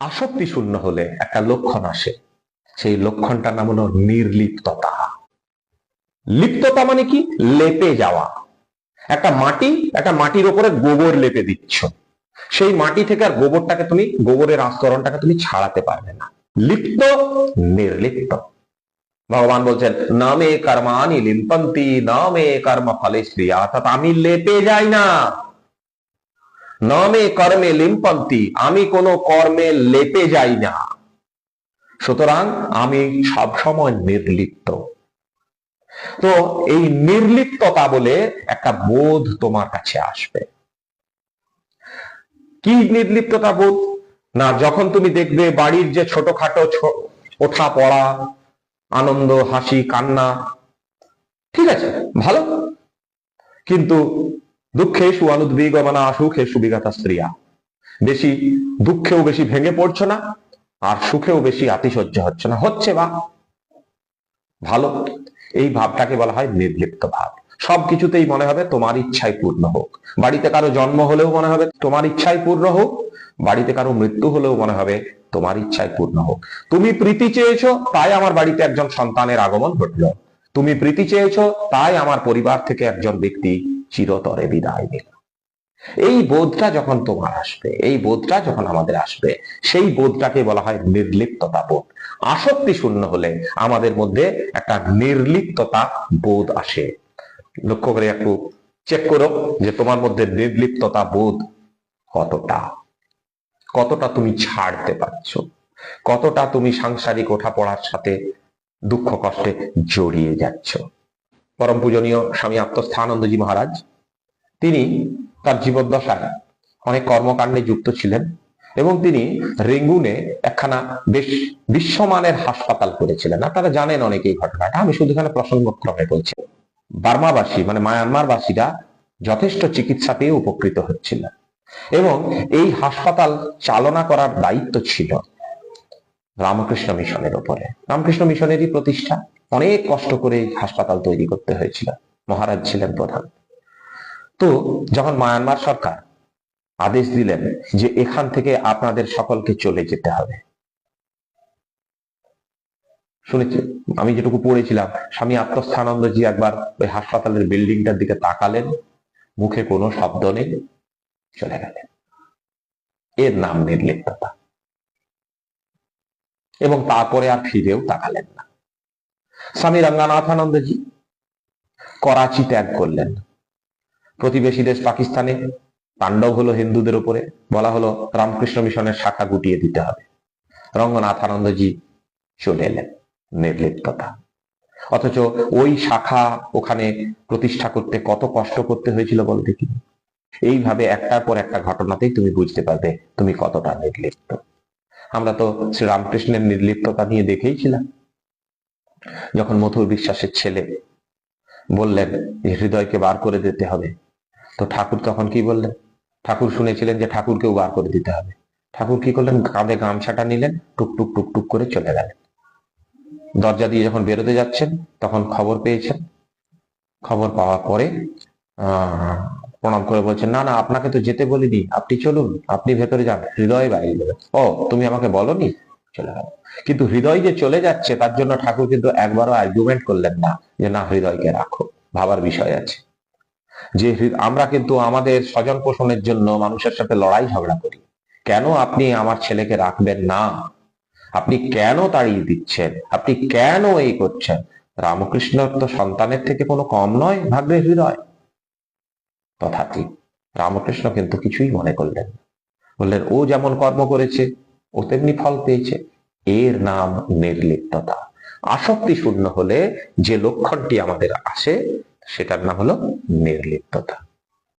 আসক্তি শূন্য হলে একটা লক্ষণ আসে। সেই লক্ষণটার নাম হলো নির্লিপ্ততা। লিপ্ততা মানে কি? লেপে যাওয়া। একটা মাটি, একটা মাটির উপরে গোবর লেপে দিচ্ছ। সেই মাটি থেকে আর গোবরটাকে তুমি, গোবরের আস্তরণটাকে তুমি ছাড়াতে পারবে না। লিপ্ত, নির্লিপ্ত। ভগবান বলছেন, নামে কর্মানি লিম্পন্তি নামে কর্ম ফলে স্ত্রিয়া অর্থাৎ আমি লেপে যাই না। নামে কর্মে লিম্পন্তি, আমি কোনো কর্মে লেপে যাই না। সুতরাং আমি সবসময় নির্লিপ্ত। তো এই নির্লিপ্ততা বলে একটা বোধ তোমার কাছে আসবে। কি নির্লিপ্ততা বোধ? না, যখন তুমি দেখবে বাড়ির যে ছোটখাটো ওঠা পড়া, আনন্দ, হাসি, কান্না, ঠিক আছে, ভালো। কিন্তু দুঃখেশু অনুদ্বিগমনা সুখেশু বিগতা স্ত্রিয়া। বেশি দুঃখেও বেশি ভেঙে পড়ছো না, আর সুখেও বেশি আতিশয্য হচ্ছে না। হচ্ছে বা? ভালো। এই ভাবটাকে বলা হয় নির্লিপ্ত ভাব। সবকিছুতেই মনে হবে তোমার ইচ্ছাই পূর্ণ হোক। বাড়িতে কারও জন্ম হলেও মনে হবে তোমার ইচ্ছাই পূর্ণ হোক। বাড়িতে কারও মৃত্যু হলেও মনে হবে তোমার ইচ্ছাই পূর্ণ হোক। তুমি প্রীতি চেয়েছো, তাই আমার বাড়িতে একজন সন্তানের আগমন ঘটলো। তুমি প্রীতি চেয়েছো, তাই আমার পরিবার থেকে একজন ব্যক্তি চিরতরে বিদায় নিল এই বোধটা যখন তোমার আসবে, এই বোধটা যখন আমাদের আসবে, সেই বোধটাকে বলা হয় নির্লিপ্ততা বোধ। আসক্তি শূন্য হলে আমাদের মধ্যে একটা নির্লিপ্ততা বোধ আসে। লক্ষ্য করে একটু চেক করো যে তোমার মধ্যে নির্লিপ্ততা বোধ কতটা? কতটা তুমি ছাড়তে পারছ? কতটা তুমি সাংসারিক ওঠাপড়ার সাথে দুঃখ কষ্টে জড়িয়ে যাচ্ছ? পরম পূজনীয় স্বামী আত্মস্থানন্দজি মহারাজ। তিনি তার জীবদ্দশায় অনেক কর্মকাণ্ডে যুক্ত ছিলেন এবং তিনি রেঙ্গুনে একখানা বেশ বিশ্বমানের হাসপাতাল করেছিলেন। আপনারা জানেন অনেক এই ঘটনাটা। আমি শুধু এখানে প্রসঙ্গক্রমে বলছি, বার্মাবাসী মানে মায়ানমারবাসীরা যথেষ্ট চিকিৎসা পেয়ে উপকৃত হচ্ছিলেন এবং এই হাসপাতাল চালনা করার দায়িত্ব ছিল রামকৃষ্ণ মিশনের উপরে রামকৃষ্ণ মিশনেরই প্রতিষ্ঠা। অনেক কষ্ট করে হাসপাতাল তৈরি করতে হয়েছিল। মহারাজ ছিলেন প্রধান। তো যখন মায়ানমার সরকার আদেশ দিলেন যে এখান থেকে আপনাদের সকলকে চলে যেতে হবে। শুনেছি, আমি যেটুকু পড়েছিলাম, স্বামী আত্মস্থানন্দ আত্মস্থানন্দজি একবার ওই হাসপাতালের বিল্ডিংটার দিকে তাকালেন, মুখে কোনো শব্দ নেই, চলে গেলেন। এর নাম নির্লিপ্ততা। এবং তারপরে আর ফিরেও তাকালেন না। স্বামী রঙ্গানাথানন্দজি করাচি ত্যাগ করলেন। প্রতিবেশী দেশ পাকিস্তানে, তাণ্ডব হলো হিন্দুদের উপরে, বলা হলো রামকৃষ্ণ মিশনের শাখা গুটিয়ে দিতে হবে। রঙ্গনাথ আনন্দজি চলে এলেন নির্লিপ্ততা অথচ ওই শাখা ওখানে প্রতিষ্ঠা করতে কত কষ্ট করতে হয়েছিল বলতে কি? এইভাবে একটার পর একটা ঘটনাতেই তুমি বুঝতে পারবে তুমি কতটা নির্লিপ্ত। আমরা তো শ্রী রামকৃষ্ণের নির্লিপ্ততা নিয়ে দেখেইছিলাম যখন মধুর বিশ্বাসের ছেলে বললেন যে হৃদয়কে বার করে দিতে হবে। তো ঠাকুর তখন কি বললেন? ঠাকুর শুনেছিলেন যে ঠাকুরকেও বার করে দিতে হবে। ঠাকুর কি করলেন? কাঁধে গামছাটা নিলেন, টুক টুক টুক টুক করে চলে গেলেন। দরজা দিয়ে যখন বেরোতে যাচ্ছেন, তখন খবর পেয়েছেন। খবর পাওয়ার পরে প্রণাম করে বলছেন, না না, আপনাকে তো যেতে বলিনি। আপনি চলুন, আপনি ভেতরে যান। হৃদয় বাইরে যাবে। ও, তুমি আমাকে বলনি? চলে গেল। কিন্তু হৃদয় যে চলে যাচ্ছে, তার জন্য ঠাকুর কিন্তু একবারও আর্গুমেন্ট করলেন না যে, না, হৃদয়কে রাখো। ভাবার বিষয় আছে। যে আমরা কিন্তু আমাদের স্বজন পোষণের জন্য মানুষের সাথে লড়াই ঝগড়া করি। কেন আপনি আমার ছেলেকে রাখবেন না? আপনি কেন তাড়িয়ে দিচ্ছেন? আপনি কেন এই করছেন? রামকৃষ্ণ তো সন্তানের থেকে কোনো কম নয়, ভাগ্যের হৃদয়। তথাপি রামকৃষ্ণ কিন্তু কিছুই মনে করলেন বললেন, ও যেমন কর্ম করেছে ও তেমনি ফল পেয়েছে। এর নাম নির্লিপ্ততা আসক্তি শূন্য হলে যে লক্ষণটি আমাদের আসে, সেটার নাম হলো নির্লিপ্ততা